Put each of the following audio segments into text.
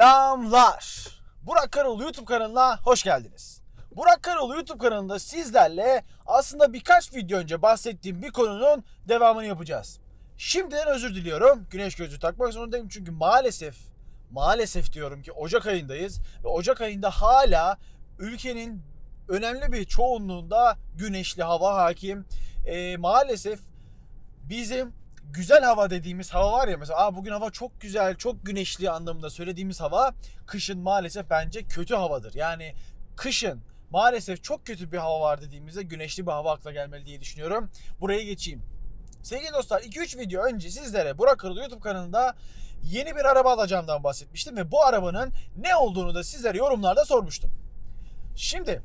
Selamlar. Burak Karol YouTube kanalına hoş geldiniz. Burak Karol YouTube kanalında sizlerle aslında birkaç video önce bahsettiğim bir konunun devamını yapacağız. Şimdiden özür diliyorum. Güneş gözlüğü takmak zorundayım çünkü maalesef maalesef diyorum ki Ocak ayındayız ve Ocak ayında hala ülkenin önemli bir çoğunluğunda güneşli hava hakim. Ee, maalesef bizim güzel hava dediğimiz hava var ya mesela Aa, bugün hava çok güzel, çok güneşli anlamında söylediğimiz hava kışın maalesef bence kötü havadır. Yani kışın maalesef çok kötü bir hava var dediğimizde güneşli bir hava akla gelmeli diye düşünüyorum. Buraya geçeyim. Sevgili dostlar 2-3 video önce sizlere Burak Kırıl YouTube kanalında yeni bir araba alacağımdan bahsetmiştim ve bu arabanın ne olduğunu da sizlere yorumlarda sormuştum. Şimdi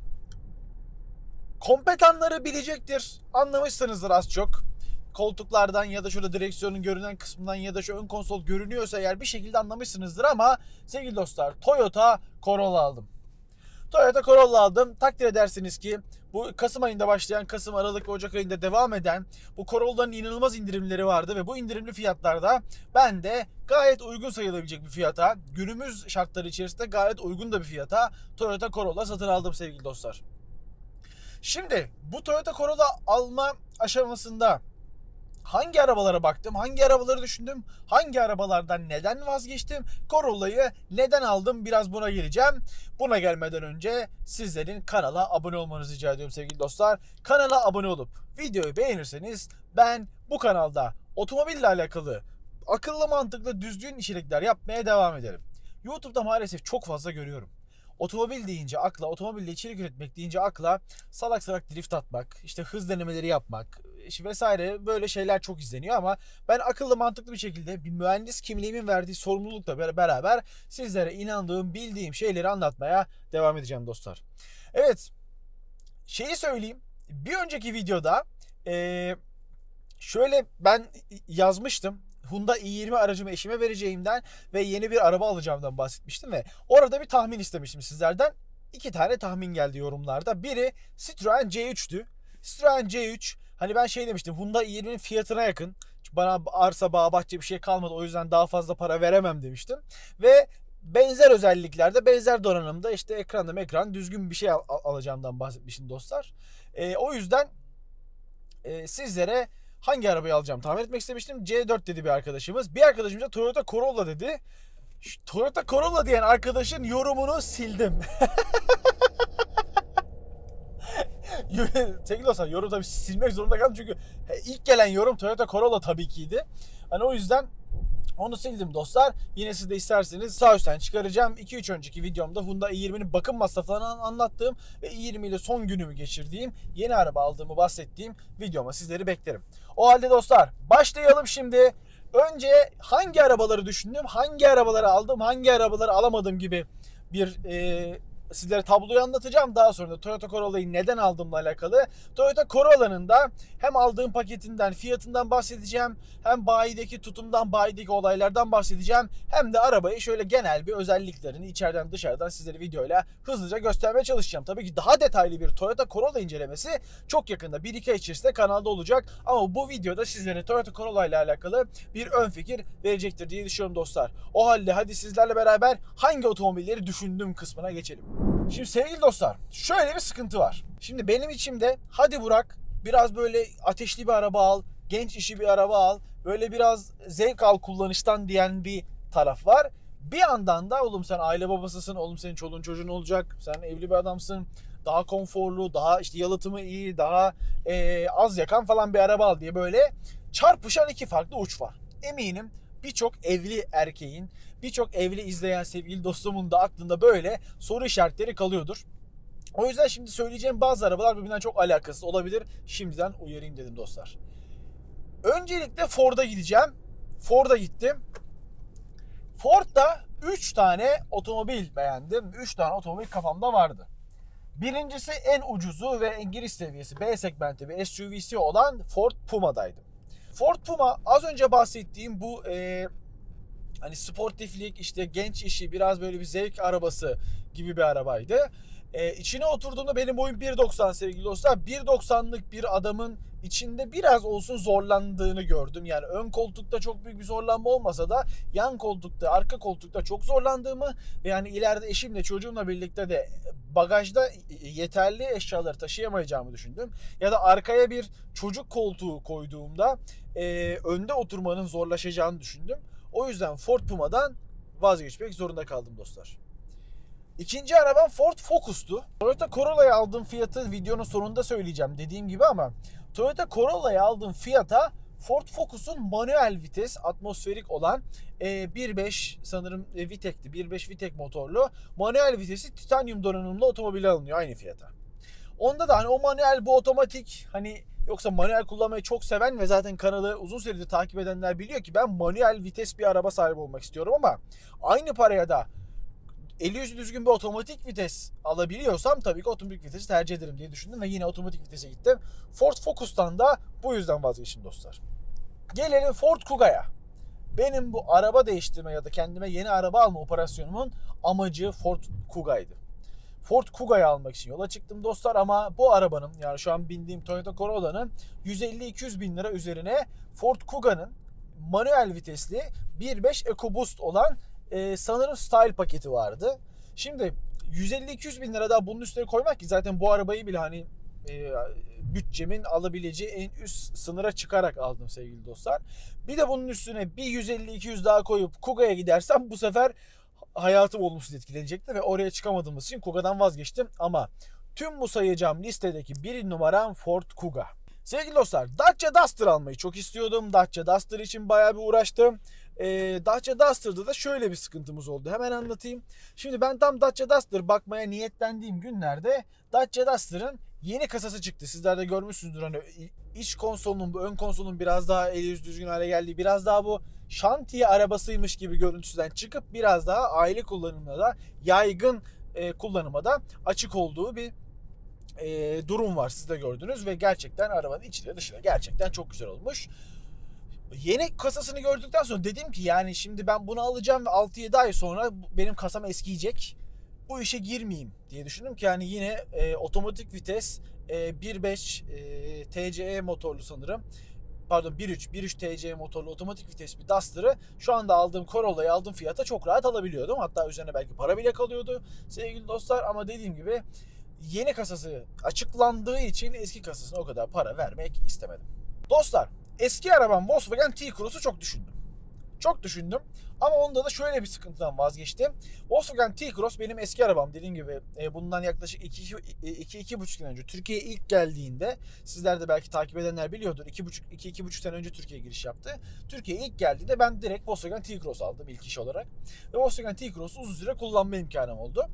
kompetanları bilecektir. Anlamışsınızdır az çok koltuklardan ya da şurada direksiyonun görünen kısmından ya da şu ön konsol görünüyorsa eğer bir şekilde anlamışsınızdır ama sevgili dostlar Toyota Corolla aldım. Toyota Corolla aldım. Takdir edersiniz ki bu Kasım ayında başlayan, Kasım, Aralık Ocak ayında devam eden bu Corolla'nın inanılmaz indirimleri vardı ve bu indirimli fiyatlarda ben de gayet uygun sayılabilecek bir fiyata, günümüz şartları içerisinde gayet uygun da bir fiyata Toyota Corolla satın aldım sevgili dostlar. Şimdi bu Toyota Corolla alma aşamasında hangi arabalara baktım, hangi arabaları düşündüm, hangi arabalardan neden vazgeçtim, Corolla'yı neden aldım biraz buna geleceğim. Buna gelmeden önce sizlerin kanala abone olmanızı rica ediyorum sevgili dostlar. Kanala abone olup videoyu beğenirseniz ben bu kanalda otomobille alakalı akıllı mantıklı düzgün içerikler yapmaya devam ederim. YouTube'da maalesef çok fazla görüyorum. Otomobil deyince akla, otomobille içerik üretmek deyince akla salak salak drift atmak, işte hız denemeleri yapmak işte vesaire böyle şeyler çok izleniyor ama ben akıllı mantıklı bir şekilde bir mühendis kimliğimin verdiği sorumlulukla beraber sizlere inandığım, bildiğim şeyleri anlatmaya devam edeceğim dostlar. Evet, şeyi söyleyeyim. Bir önceki videoda eee, şöyle ben yazmıştım. Hyundai i20 aracımı eşime vereceğimden ve yeni bir araba alacağımdan bahsetmiştim ve orada bir tahmin istemiştim sizlerden. İki tane tahmin geldi yorumlarda. Biri Citroen C3'tü. Citroen C3 hani ben şey demiştim Hyundai i20'nin fiyatına yakın. Bana arsa bağ bahçe bir şey kalmadı o yüzden daha fazla para veremem demiştim. Ve benzer özelliklerde benzer donanımda işte ekranda ekran düzgün bir şey al- al- alacağımdan bahsetmiştim dostlar. Ee, o yüzden e, sizlere hangi arabayı alacağım tahmin etmek istemiştim. C4 dedi bir arkadaşımız. Bir arkadaşımız da Toyota Corolla dedi. Şu Toyota Corolla diyen arkadaşın yorumunu sildim. Sevgili dostlar yorum tabii silmek zorunda kaldım çünkü ilk gelen yorum Toyota Corolla tabii kiydi. Hani o yüzden onu sildim dostlar. Yine siz de isterseniz sağ üstten çıkaracağım. 2-3 önceki videomda Hyundai i20'nin bakım masraflarını an- anlattığım ve i20 ile son günümü geçirdiğim yeni araba aldığımı bahsettiğim videoma sizleri beklerim. O halde dostlar başlayalım şimdi. Önce hangi arabaları düşündüm, hangi arabaları aldım, hangi arabaları alamadım gibi bir e, sizlere tabloyu anlatacağım. Daha sonra da Toyota Corolla'yı neden aldığımla alakalı. Toyota Corolla'nın da hem aldığım paketinden, fiyatından bahsedeceğim. Hem bayideki tutumdan, bayideki olaylardan bahsedeceğim. Hem de arabayı şöyle genel bir özelliklerini içeriden dışarıdan sizlere videoyla hızlıca göstermeye çalışacağım. Tabii ki daha detaylı bir Toyota Corolla incelemesi çok yakında 1-2 ay içerisinde kanalda olacak. Ama bu videoda sizlere Toyota Corolla ile alakalı bir ön fikir verecektir diye düşünüyorum dostlar. O halde hadi sizlerle beraber hangi otomobilleri düşündüğüm kısmına geçelim. Şimdi sevgili dostlar şöyle bir sıkıntı var. Şimdi benim içimde hadi Burak biraz böyle ateşli bir araba al, genç işi bir araba al, böyle biraz zevk al kullanıştan diyen bir taraf var. Bir yandan da oğlum sen aile babasısın, oğlum senin çoluğun çocuğun olacak, sen evli bir adamsın, daha konforlu, daha işte yalıtımı iyi, daha eee, az yakan falan bir araba al diye böyle çarpışan iki farklı uç var. Eminim birçok evli erkeğin, birçok evli izleyen sevgili dostumun da aklında böyle soru işaretleri kalıyordur. O yüzden şimdi söyleyeceğim bazı arabalar birbirinden çok alakasız olabilir. Şimdiden uyarayım dedim dostlar. Öncelikle Ford'a gideceğim. Ford'a gittim. Ford'da 3 tane otomobil beğendim. 3 tane otomobil kafamda vardı. Birincisi en ucuzu ve en giriş seviyesi B segmenti bir SUV'si olan Ford Puma'daydım. Ford Puma az önce bahsettiğim bu e, hani sportiflik işte genç işi biraz böyle bir zevk arabası gibi bir arabaydı. Ee, içine oturduğumda benim boyum 1.90 sevgili dostlar. 1.90'lık bir adamın içinde biraz olsun zorlandığını gördüm. Yani ön koltukta çok büyük bir zorlanma olmasa da yan koltukta, arka koltukta çok zorlandığımı ve yani ileride eşimle çocuğumla birlikte de bagajda yeterli eşyaları taşıyamayacağımı düşündüm. Ya da arkaya bir çocuk koltuğu koyduğumda e, önde oturmanın zorlaşacağını düşündüm. O yüzden Ford Puma'dan vazgeçmek zorunda kaldım dostlar. İkinci arabam Ford Focus'tu. Toyota Corolla'yı aldığım fiyatı videonun sonunda söyleyeceğim dediğim gibi ama Toyota Corolla'yı aldığım fiyata Ford Focus'un manuel vites atmosferik olan e, 1.5 sanırım e, Vitek'ti. 1.5 Vitek motorlu manuel vitesi titanyum donanımlı otomobile alınıyor aynı fiyata. Onda da hani o manuel bu otomatik hani yoksa manuel kullanmayı çok seven ve zaten kanalı uzun süredir takip edenler biliyor ki ben manuel vites bir araba sahibi olmak istiyorum ama aynı paraya da eli yüzü düzgün bir otomatik vites alabiliyorsam tabii ki otomatik vitesi tercih ederim diye düşündüm ve yine otomatik vitese gittim. Ford Focus'tan da bu yüzden vazgeçtim dostlar. Gelelim Ford Kuga'ya. Benim bu araba değiştirme ya da kendime yeni araba alma operasyonumun amacı Ford Kuga'ydı. Ford Kuga'yı almak için yola çıktım dostlar ama bu arabanın yani şu an bindiğim Toyota Corolla'nın 150-200 bin lira üzerine Ford Kuga'nın manuel vitesli 1.5 EcoBoost olan e, sanırım Style paketi vardı. Şimdi 150-200 bin lira daha bunun üstüne koymak ki zaten bu arabayı bile hani e, bütçemin alabileceği en üst sınıra çıkarak aldım sevgili dostlar. Bir de bunun üstüne bir 150-200 daha koyup Kuga'ya gidersem bu sefer hayatım olumsuz etkilenecekti ve oraya çıkamadığımız için Kuga'dan vazgeçtim. Ama tüm bu sayacağım listedeki bir numaram Ford Kuga. Sevgili dostlar Dacia Duster almayı çok istiyordum. Dacia Duster için bayağı bir uğraştım. Ee, Dacia Duster'da da şöyle bir sıkıntımız oldu. Hemen anlatayım. Şimdi ben tam Dacia Duster bakmaya niyetlendiğim günlerde Dacia Duster'ın yeni kasası çıktı. Sizler de görmüşsünüzdür hani iç konsolunun, ön konsolun biraz daha eli yüz düzgün hale geldiği, biraz daha bu şantiye arabasıymış gibi görüntüsüden çıkıp biraz daha aile kullanımına da yaygın e, kullanıma da açık olduğu bir e, durum var siz de gördünüz ve gerçekten arabanın içine dışına gerçekten çok güzel olmuş. Yeni kasasını gördükten sonra dedim ki yani şimdi ben bunu alacağım ve 6-7 ay sonra benim kasam eskiyecek. Bu işe girmeyeyim diye düşündüm ki yani yine e, otomatik vites e, 1.5 e, TCE motorlu sanırım. Pardon 1.3 1.3 TCE motorlu otomatik vites bir Duster'ı şu anda aldığım Corolla'yı aldığım fiyata çok rahat alabiliyordum. Hatta üzerine belki para bile kalıyordu sevgili dostlar ama dediğim gibi yeni kasası açıklandığı için eski kasasına o kadar para vermek istemedim. Dostlar eski arabam Volkswagen T-Cross'u çok düşündüm. Çok düşündüm ama onda da şöyle bir sıkıntıdan vazgeçtim. Volkswagen T-Cross benim eski arabam dediğim gibi e, bundan yaklaşık 2-2,5 yıl önce Türkiye'ye ilk geldiğinde sizler de belki takip edenler biliyordur 2,5 sene önce Türkiye'ye giriş yaptı. Türkiye'ye ilk geldiğinde ben direkt Volkswagen T-Cross aldım ilk iş olarak. Ve Volkswagen T-Cross'u uzun süre kullanma imkanım oldu.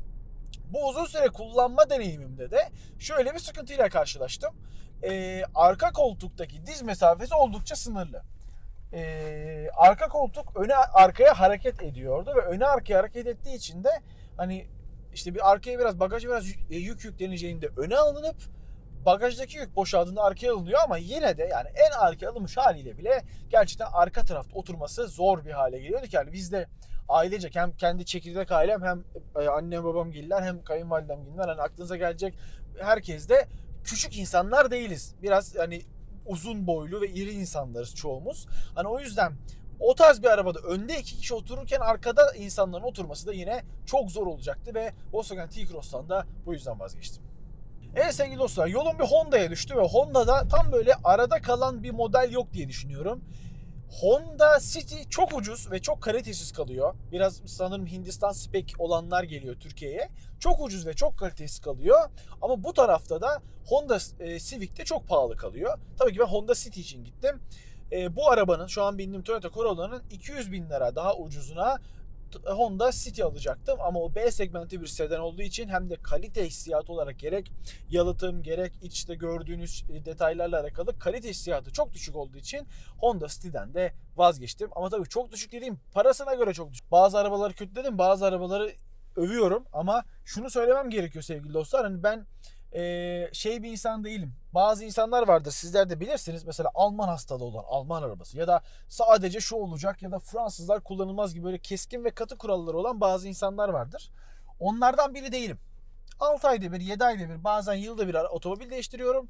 Bu uzun süre kullanma deneyimimde de şöyle bir sıkıntıyla karşılaştım. Ee, arka koltuktaki diz mesafesi oldukça sınırlı. Ee, arka koltuk öne arkaya hareket ediyordu ve öne arkaya hareket ettiği için de hani işte bir arkaya biraz bagaja biraz yük yükleneceğinde öne alınıp bagajdaki yük boşaldığında arkaya alınıyor ama yine de yani en arkaya alınmış haliyle bile gerçekten arka tarafta oturması zor bir hale geliyordu ki yani biz de ailecek hem kendi çekirdek ailem hem e, annem babam giller hem kayınvalidem giller hani aklınıza gelecek herkes de küçük insanlar değiliz. Biraz hani uzun boylu ve iri insanlarız çoğumuz. Hani o yüzden o tarz bir arabada önde iki kişi otururken arkada insanların oturması da yine çok zor olacaktı ve Volkswagen T-Cross'tan da bu yüzden vazgeçtim. Evet sevgili dostlar yolum bir Honda'ya düştü ve Honda'da tam böyle arada kalan bir model yok diye düşünüyorum. Honda City çok ucuz ve çok kalitesiz kalıyor. Biraz sanırım Hindistan spec olanlar geliyor Türkiye'ye. Çok ucuz ve çok kalitesiz kalıyor. Ama bu tarafta da Honda e, Civic de çok pahalı kalıyor. Tabii ki ben Honda City için gittim. E, bu arabanın şu an bindiğim Toyota Corolla'nın 200 bin lira daha ucuzuna Honda City alacaktım ama o B segmenti bir sedan olduğu için hem de kalite hissiyatı olarak gerek yalıtım gerek içte gördüğünüz detaylarla alakalı kalite hissiyatı çok düşük olduğu için Honda City'den de vazgeçtim. Ama tabii çok düşük dediğim parasına göre çok düşük. Bazı arabaları kötüledim bazı arabaları övüyorum ama şunu söylemem gerekiyor sevgili dostlar. Hani ben e, şey bir insan değilim. Bazı insanlar vardır sizler de bilirsiniz. Mesela Alman hastalığı olan Alman arabası ya da sadece şu olacak ya da Fransızlar kullanılmaz gibi böyle keskin ve katı kuralları olan bazı insanlar vardır. Onlardan biri değilim. 6 ayda bir, 7 ayda bir, bazen yılda bir otomobil değiştiriyorum.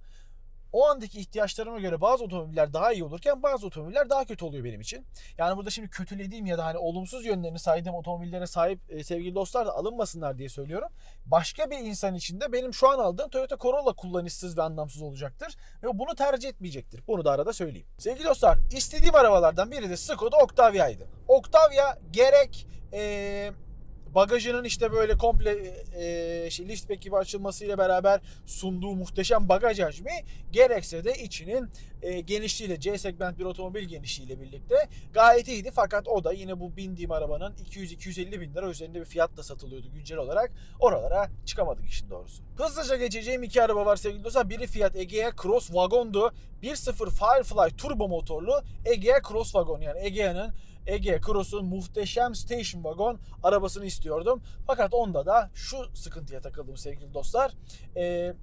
O andaki ihtiyaçlarıma göre bazı otomobiller daha iyi olurken bazı otomobiller daha kötü oluyor benim için. Yani burada şimdi kötülediğim ya da hani olumsuz yönlerini saydığım otomobillere sahip e, sevgili dostlar da alınmasınlar diye söylüyorum. Başka bir insan için de benim şu an aldığım Toyota Corolla kullanışsız ve anlamsız olacaktır. Ve bunu tercih etmeyecektir. Bunu da arada söyleyeyim. Sevgili dostlar istediğim arabalardan biri de Skoda Octavia'ydı. Octavia gerek eee bagajının işte böyle komple e, şey, liftback gibi açılmasıyla beraber sunduğu muhteşem bagaj hacmi gerekse de içinin e, genişliğiyle C segment bir otomobil genişliğiyle birlikte gayet iyiydi. Fakat o da yine bu bindiğim arabanın 200-250 bin lira üzerinde bir fiyatla satılıyordu güncel olarak. Oralara çıkamadık işin doğrusu. Hızlıca geçeceğim iki araba var sevgili dostlar. Biri Fiat Egea Cross Wagon'du. 1.0 Firefly turbo motorlu Egea Cross Wagon yani Egea'nın Ege Cross'un muhteşem station wagon arabasını istiyordum. Fakat onda da şu sıkıntıya takıldım sevgili dostlar. Ee,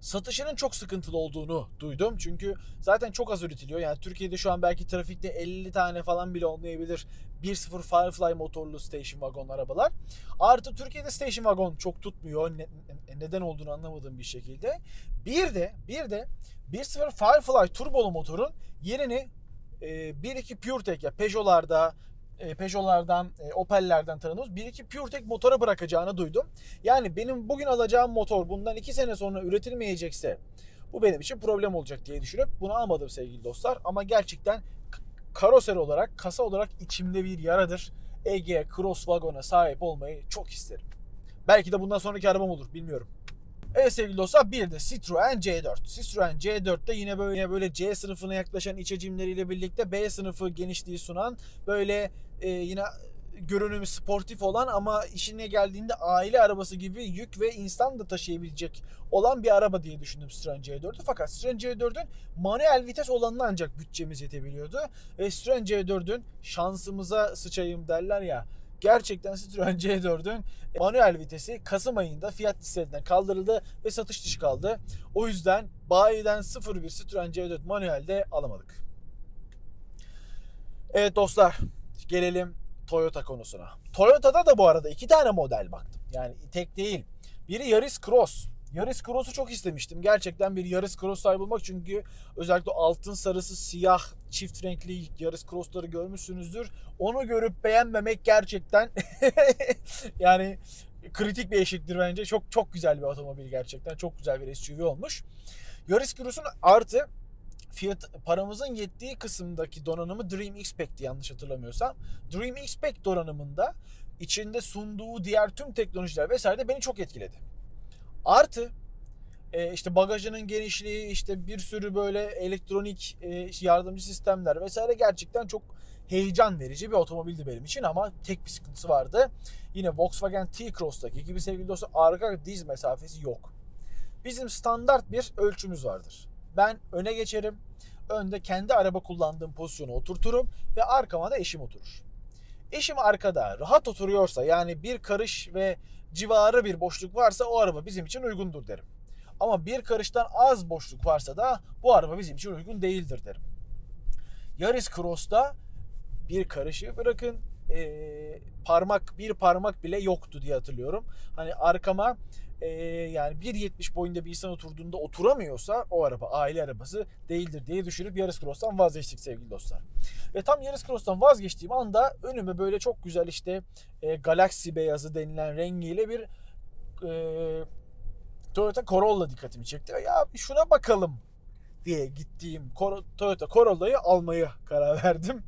satışının çok sıkıntılı olduğunu duydum. Çünkü zaten çok az üretiliyor. Yani Türkiye'de şu an belki trafikte 50 tane falan bile olmayabilir. 1.0 Firefly motorlu station wagon arabalar. Artı Türkiye'de station wagon çok tutmuyor. Ne- neden olduğunu anlamadığım bir şekilde. Bir de bir de 1.0 Firefly turbolu motorun yerini e, 1.2 PureTech ya Peugeot'larda e, Peugeot'lardan, e, Opel'lerden tanıdığımız 1.2 PureTech motora bırakacağını duydum. Yani benim bugün alacağım motor bundan 2 sene sonra üretilmeyecekse bu benim için problem olacak diye düşünüp bunu almadım sevgili dostlar. Ama gerçekten k- karoseri olarak, kasa olarak içimde bir yaradır. Ege Cross Wagon'a sahip olmayı çok isterim. Belki de bundan sonraki arabam olur bilmiyorum. Evet sevgili dostlar bir de Citroen C4. Citroen C4'te yine böyle yine böyle C sınıfına yaklaşan iç hacimleriyle birlikte B sınıfı genişliği sunan böyle e, yine görünümü sportif olan ama işine geldiğinde aile arabası gibi yük ve insan da taşıyabilecek olan bir araba diye düşündüm Citroen C4'ü. Fakat Citroen C4'ün manuel vites olanına ancak bütçemiz yetebiliyordu. Ve Citroen C4'ün şansımıza sıçayım derler ya gerçekten Citroen C4'ün manuel vitesi Kasım ayında fiyat listelerinden kaldırıldı ve satış dışı kaldı. O yüzden bayiden 01 Citroen C4 manuelde alamadık. Evet dostlar gelelim Toyota konusuna. Toyota'da da bu arada iki tane model baktım. Yani tek değil. Biri Yaris Cross. Yaris Cross'u çok istemiştim. Gerçekten bir Yaris Cross sahibi olmak çünkü özellikle altın sarısı siyah çift renkli Yaris Cross'ları görmüşsünüzdür. Onu görüp beğenmemek gerçekten yani kritik bir eşiktir bence. Çok çok güzel bir otomobil gerçekten. Çok güzel bir SUV olmuş. Yaris Cross'un artı fiyat paramızın yettiği kısımdaki donanımı Dream X-Pac'ti yanlış hatırlamıyorsam. Dream X-Pac donanımında içinde sunduğu diğer tüm teknolojiler vesaire de beni çok etkiledi. Artı e, işte bagajının genişliği, işte bir sürü böyle elektronik e, yardımcı sistemler vesaire gerçekten çok heyecan verici bir otomobildi benim için ama tek bir sıkıntısı vardı. Yine Volkswagen T-Cross'taki gibi sevgili dostlar arka diz mesafesi yok. Bizim standart bir ölçümüz vardır. Ben öne geçerim. Önde kendi araba kullandığım pozisyona oturturum ve arkama da eşim oturur. Eşim arkada rahat oturuyorsa yani bir karış ve civarı bir boşluk varsa o araba bizim için uygundur derim. Ama bir karıştan az boşluk varsa da bu araba bizim için uygun değildir derim. Yaris Cross'ta bir karışı bırakın ee, parmak bir parmak bile yoktu diye hatırlıyorum. Hani arkama ee, yani 1.70 boyunda bir insan oturduğunda oturamıyorsa o araba aile arabası değildir diye düşünüp Yaris Cross'tan vazgeçtik sevgili dostlar. Ve tam Yaris Cross'tan vazgeçtiğim anda önüme böyle çok güzel işte e, Galaxy beyazı denilen rengiyle bir e, Toyota Corolla dikkatimi çekti. Ya şuna bakalım diye gittiğim Toyota Corolla'yı almaya karar verdim.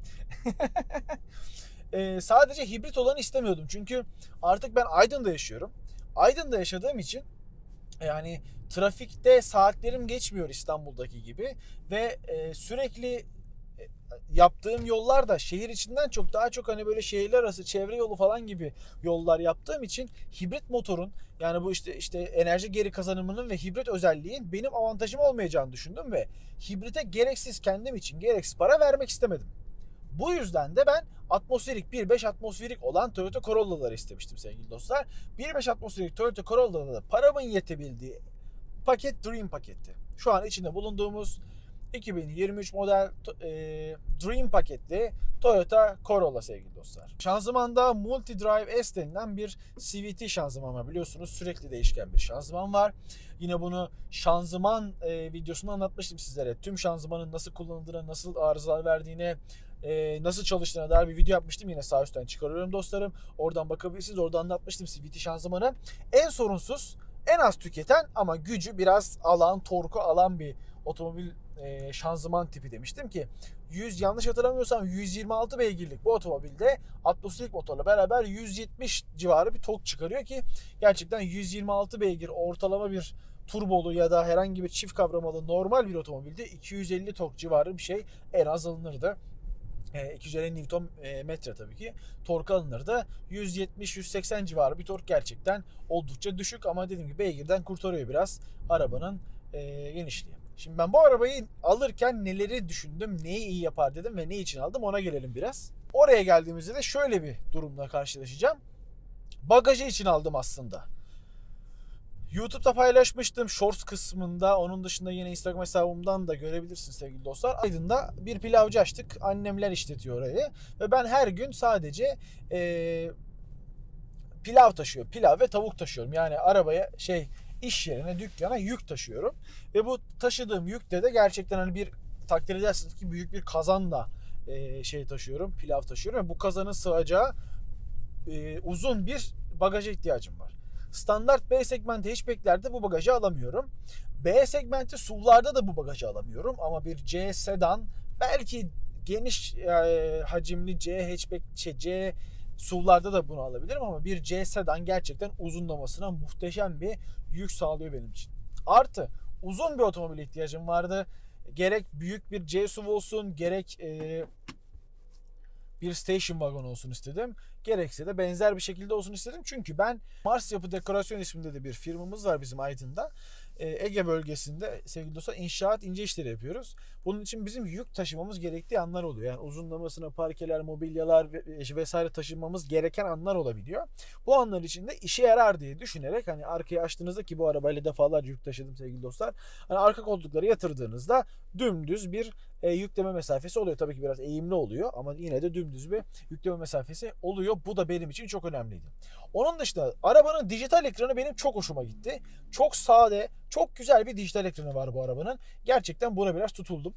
e, sadece hibrit olanı istemiyordum. Çünkü artık ben Aydın'da yaşıyorum. Aydın'da yaşadığım için yani trafikte saatlerim geçmiyor İstanbul'daki gibi ve e, sürekli yaptığım yollar da şehir içinden çok daha çok hani böyle şehirler arası çevre yolu falan gibi yollar yaptığım için hibrit motorun yani bu işte işte enerji geri kazanımının ve hibrit özelliğin benim avantajım olmayacağını düşündüm ve hibrite gereksiz kendim için gereksiz para vermek istemedim. Bu yüzden de ben atmosferik 1.5 atmosferik olan Toyota Corolla'ları istemiştim sevgili dostlar. 1.5 atmosferik Toyota Corolla'da da paramın yetebildiği paket Dream paketti. Şu an içinde bulunduğumuz 2023 model e, Dream paketli Toyota Corolla sevgili dostlar. Şanzımanda Multi Drive S denilen bir CVT şanzıman var. Biliyorsunuz sürekli değişken bir şanzıman var. Yine bunu şanzıman e, videosunda anlatmıştım sizlere. Tüm şanzımanın nasıl kullanıldığını, nasıl arızalar verdiğine, e, nasıl çalıştığına dair bir video yapmıştım. Yine sağ üstten çıkarıyorum dostlarım. Oradan bakabilirsiniz. Orada anlatmıştım CVT şanzımanı. En sorunsuz, en az tüketen ama gücü biraz alan, torku alan bir otomobil e, şanzıman tipi demiştim ki 100 yanlış hatırlamıyorsam 126 beygirlik bu otomobilde atmosferik motorla beraber 170 civarı bir tork çıkarıyor ki gerçekten 126 beygir ortalama bir turbolu ya da herhangi bir çift kavramalı normal bir otomobilde 250 tork civarı bir şey en az alınırdı. E, 250 Newton e, metre tabii ki tork alınırdı. 170-180 civarı bir tork gerçekten oldukça düşük ama dediğim gibi beygirden kurtarıyor biraz arabanın e, genişliği. Şimdi ben bu arabayı alırken neleri düşündüm, neyi iyi yapar dedim ve ne için aldım ona gelelim biraz. Oraya geldiğimizde de şöyle bir durumla karşılaşacağım. Bagajı için aldım aslında. YouTube'da paylaşmıştım Shorts kısmında. Onun dışında yine Instagram hesabımdan da görebilirsiniz sevgili dostlar. Aydın'da bir pilavcı açtık. Annemler işletiyor orayı. Ve ben her gün sadece ee, pilav taşıyorum. Pilav ve tavuk taşıyorum. Yani arabaya şey iş yerine, dükkana yük taşıyorum. Ve bu taşıdığım yükte de gerçekten hani bir takdir edersiniz ki büyük bir kazanla e, şey taşıyorum, pilav taşıyorum. Ve bu kazanın sığacağı e, uzun bir bagaja ihtiyacım var. Standart B segmenti hatchbacklerde bu bagajı alamıyorum. B segmenti SUV'larda da bu bagajı alamıyorum. Ama bir C sedan belki geniş e, hacimli C hatchback, şey, C SUV'larda da bunu alabilirim ama bir C sedan gerçekten uzunlamasına muhteşem bir yük sağlıyor benim için. Artı uzun bir otomobil ihtiyacım vardı. Gerek büyük bir C SUV olsun, gerek e, bir station wagon olsun istedim. Gerekse de benzer bir şekilde olsun istedim. Çünkü ben Mars Yapı Dekorasyon isminde de bir firmamız var bizim Aydın'da. Ee, Ege bölgesinde sevgili dostlar inşaat ince işleri yapıyoruz. Bunun için bizim yük taşımamız gerektiği anlar oluyor. Yani uzunlamasına parkeler, mobilyalar vesaire taşımamız gereken anlar olabiliyor. Bu anlar için de işe yarar diye düşünerek hani arkaya açtığınızda ki bu arabayla defalarca yük taşıdım sevgili dostlar. Hani arka koltukları yatırdığınızda dümdüz bir e, yükleme mesafesi oluyor. Tabii ki biraz eğimli oluyor ama yine de dümdüz bir yükleme mesafesi oluyor. Bu da benim için çok önemliydi. Onun dışında arabanın dijital ekranı benim çok hoşuma gitti. Çok sade, çok güzel bir dijital ekranı var bu arabanın. Gerçekten buna biraz tutuldum.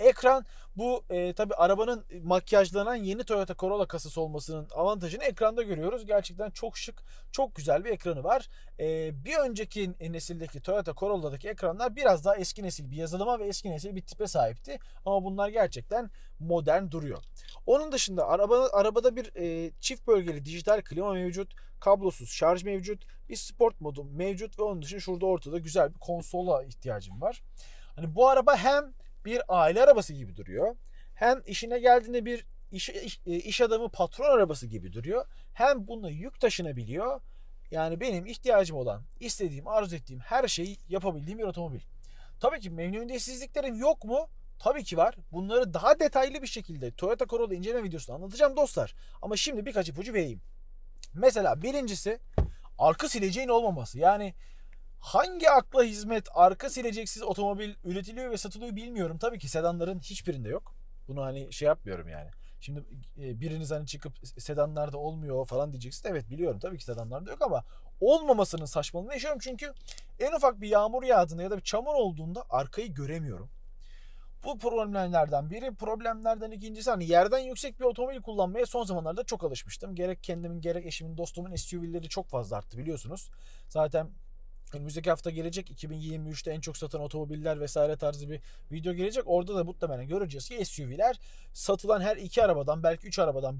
Ekran bu e, tabi arabanın makyajlanan yeni Toyota Corolla kasası olmasının avantajını ekranda görüyoruz. Gerçekten çok şık, çok güzel bir ekranı var. E, bir önceki nesildeki Toyota Corolla'daki ekranlar biraz daha eski nesil bir yazılıma ve eski nesil bir tipe sahipti. Ama bunlar gerçekten modern duruyor. Onun dışında araba, arabada bir e, çift bölgeli dijital klima mevcut. Kablosuz şarj mevcut. Bir sport modu mevcut ve onun dışında şurada ortada güzel bir konsola ihtiyacım var. Hani bu araba hem bir aile arabası gibi duruyor. Hem işine geldiğinde bir iş, iş, iş adamı patron arabası gibi duruyor. Hem bununla yük taşınabiliyor. Yani benim ihtiyacım olan, istediğim, arzu ettiğim her şeyi yapabildiğim bir otomobil. Tabii ki memnuniyetsizliklerim yok mu? Tabii ki var. Bunları daha detaylı bir şekilde Toyota Corolla inceleme videosunda anlatacağım dostlar. Ama şimdi birkaç ipucu vereyim. Mesela birincisi arka sileceğin olmaması. Yani Hangi akla hizmet arka sileceksiz otomobil üretiliyor ve satılıyor bilmiyorum. Tabii ki sedanların hiçbirinde yok. Bunu hani şey yapmıyorum yani. Şimdi e, biriniz hani çıkıp sedanlarda olmuyor falan diyeceksin. Evet biliyorum tabii ki sedanlarda yok ama olmamasının saçmalığını yaşıyorum. Çünkü en ufak bir yağmur yağdığında ya da bir çamur olduğunda arkayı göremiyorum. Bu problemlerden biri. Problemlerden ikincisi hani yerden yüksek bir otomobil kullanmaya son zamanlarda çok alışmıştım. Gerek kendimin gerek eşimin dostumun SUV'leri çok fazla arttı biliyorsunuz. Zaten Önümüzdeki hafta gelecek 2023'te en çok satan otomobiller vesaire tarzı bir video gelecek. Orada da muhtemelen göreceğiz ki SUV'ler satılan her iki arabadan belki üç arabadan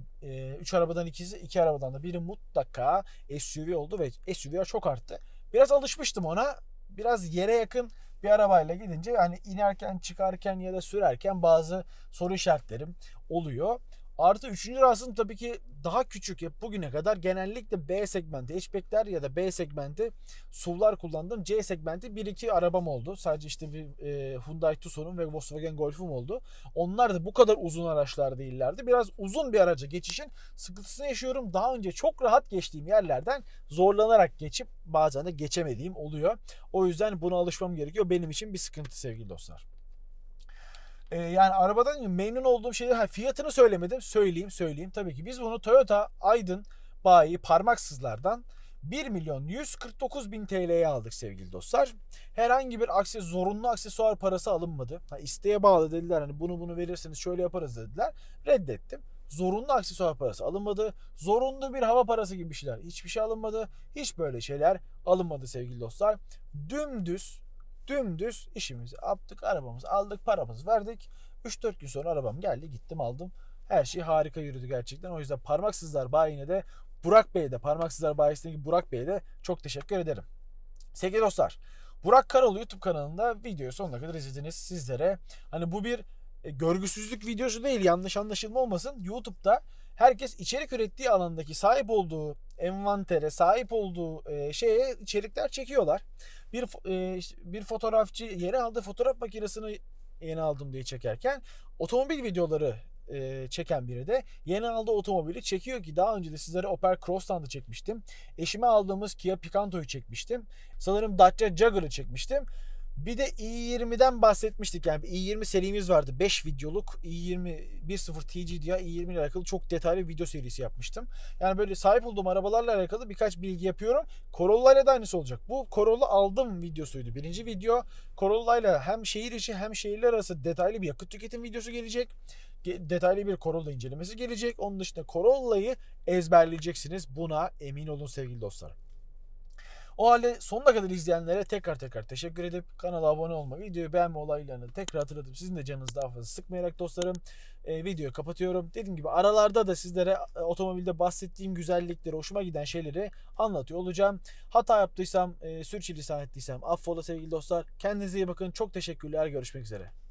üç arabadan ikisi iki arabadan da biri mutlaka SUV oldu ve SUV'ler çok arttı. Biraz alışmıştım ona. Biraz yere yakın bir arabayla gidince hani inerken çıkarken ya da sürerken bazı soru işaretlerim oluyor. Artı üçüncü rahatsızlığım tabii ki daha küçük. Hep bugüne kadar genellikle B segmenti hatchbackler ya da B segmenti SUV'lar kullandım. C segmenti 1-2 arabam oldu. Sadece işte bir e, Hyundai Tucson'um ve Volkswagen Golf'um oldu. Onlar da bu kadar uzun araçlar değillerdi. Biraz uzun bir araca geçişin sıkıntısını yaşıyorum. Daha önce çok rahat geçtiğim yerlerden zorlanarak geçip bazen de geçemediğim oluyor. O yüzden buna alışmam gerekiyor. Benim için bir sıkıntı sevgili dostlar. Ee, yani arabadan memnun olduğum şeyler ha, fiyatını söylemedim. Söyleyeyim söyleyeyim. Tabii ki biz bunu Toyota Aydın bayi parmaksızlardan 1 milyon 149 bin TL'ye aldık sevgili dostlar. Herhangi bir akse, zorunlu aksesuar parası alınmadı. Ha, isteğe bağlı dediler hani bunu bunu verirseniz şöyle yaparız dediler. Reddettim. Zorunlu aksesuar parası alınmadı. Zorunlu bir hava parası gibi bir şeyler. Hiçbir şey alınmadı. Hiç böyle şeyler alınmadı sevgili dostlar. Dümdüz dümdüz işimizi yaptık. Arabamızı aldık. Paramızı verdik. 3-4 gün sonra arabam geldi. Gittim aldım. Her şey harika yürüdü gerçekten. O yüzden parmaksızlar bayine de Burak Bey'e de parmaksızlar bayisindeki Burak Bey'e de çok teşekkür ederim. Sevgili dostlar Burak Karalı YouTube kanalında videoyu sonuna kadar izlediniz sizlere. Hani bu bir e, görgüsüzlük videosu değil yanlış anlaşılma olmasın. YouTube'da herkes içerik ürettiği alandaki sahip olduğu envantere, sahip olduğu e, şeye içerikler çekiyorlar. Bir e, bir fotoğrafçı yeni aldığı fotoğraf makinesini yeni aldım diye çekerken otomobil videoları e, çeken biri de yeni aldığı otomobili çekiyor ki daha önce de sizlere Opel Crossland'ı çekmiştim. Eşime aldığımız Kia Picanto'yu çekmiştim. Sanırım Dacia Jagger'ı çekmiştim. Bir de i20'den bahsetmiştik. Yani bir i20 serimiz vardı. 5 videoluk i20 1.0 TG diye i20 ile alakalı çok detaylı video serisi yapmıştım. Yani böyle sahip olduğum arabalarla alakalı birkaç bilgi yapıyorum. Corolla ile de aynısı olacak. Bu Corolla aldım videosuydu. Birinci video Corolla ile hem şehir içi hem şehirler arası detaylı bir yakıt tüketim videosu gelecek. Ge- Detaylı bir Corolla incelemesi gelecek. Onun dışında Corolla'yı ezberleyeceksiniz. Buna emin olun sevgili dostlar. O halde sonuna kadar izleyenlere tekrar tekrar teşekkür edip kanala abone olma, videoyu beğenme olaylarını tekrar hatırlatıp sizin de canınızı daha fazla sıkmayarak dostlarım e, videoyu kapatıyorum. Dediğim gibi aralarda da sizlere e, otomobilde bahsettiğim güzellikleri, hoşuma giden şeyleri anlatıyor olacağım. Hata yaptıysam, e, sürçülisan ettiysem affola sevgili dostlar. Kendinize iyi bakın. Çok teşekkürler. Görüşmek üzere.